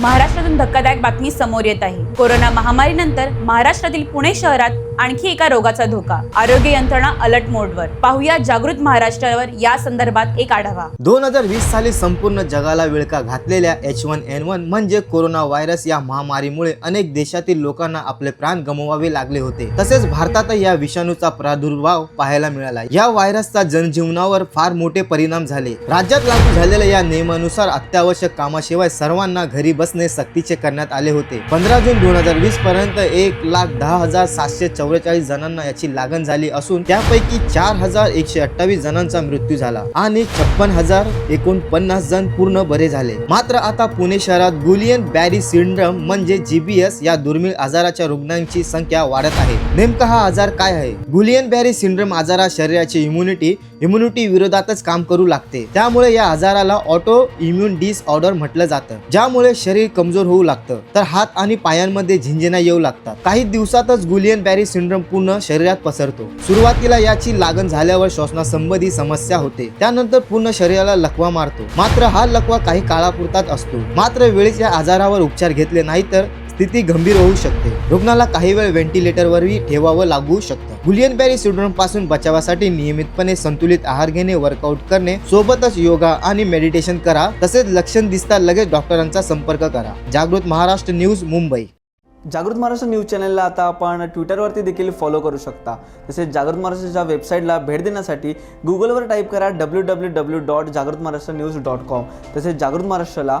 महाराष्ट्रातून धक्कादायक बातमी समोर येत आहे. कोरोना महामारीनंतर महाराष्ट्रातील पुणे शहरात आणखी एका रोगाचा धोका. आरोग्य यंत्रणा अलर्ट मोडवर. पाहूया जागृत महाराष्ट्रावर या संदर्भात एक आढावा. दोन हजार वीस साली संपूर्ण जगाला विळखा घातलेल्या एच वन एन वन म्हणजे कोरोना व्हायरस या महामारीमुळे अनेक देशातील लोकांना आपले प्राण गमवावे लागले होते. तसेच भारतातही या विषाणूचा प्रादुर्भाव पाहायला मिळाला. या व्हायरसचा जनजीवनावर फार मोठे परिणाम झाले. राज्यात लागू झालेल्या या नियमानुसार अत्यावश्यक कामाशिवाय सर्वांना घरी बस बसणे सक्तीचे करण्यात आले होते. पंधरा जून दोन हजार वीस पर्यंत एक लाख दहा हजार सातशे चौवेचाळीस जणांना याची लागण झाली असून त्यापैकी चार हजार एकशे अठ्ठावीस जणांचा मृत्यू झाला आणि छप्पन हजार एकोणपन्नास जण पूर्ण बरे झाले. मात्र आता पुणे शहरात गुलियन बॅरी सिंड्रम म्हणजे जीबीएस या दुर्मिळ आजाराच्या रुग्णांची संख्या वाढत आहे. नेमका हा आजार काय आहे? गुलियन बॅरी सिंड्रम आजारा शरीराची इम्युनिटी इम्युनिटी विरोधातच काम करू लागते. त्यामुळे या आजाराला ऑटो इम्युन डिसऑर्डर म्हटलं जातं. ज्यामुळे शरीर कमजोर होऊ लागतं. तर हात आणि पायांमध्ये झिंजिना येऊ लागतात. काही दिवसातच गुलियन बॅरी सिंड्रोम पूर्ण शरीरात पसरतो. सुरुवातीला याची लागण झाल्यावर श्वसनासंबंधी समस्या होते. त्यानंतर पूर्ण शरीराला लकवा मारतो. मात्र हा लकवा काही काळापुरताच असतो. मात्र वेळेच्या या आजारावर उपचार घेतले नाही तर स्थिती गंभीर होऊ शकते. रुग्णाला काही वेळ व्हेंटिलेटरवरही ठेवावं लागू शकतं. गुलियन बॅरी सिंड्रोमपासून बचावासाठी नियमितपणे संतुलित आहार घेणे वर्कआउट करणे सोबतच योगा आणि मेडिटेशन करा तसेच लक्षण दिसता लगेच डॉक्टरांचा संपर्क करा. जागृत महाराष्ट्र न्यूज मुंबई. जागृत महाराष्ट्र न्यूज चॅनलला आता आपण ट्विटरवरती देखील फॉलो करू शकता. तसेच जागृत महाराष्ट्राच्या वेबसाईटला भेट देण्यासाठी गुगलवर टाईप करा डब्ल्यू डब्ल्यू डब्ल्यू डॉट जागृत महाराष्ट्र न्यूज डॉट कॉम तसेच जागृत महाराष्ट्राला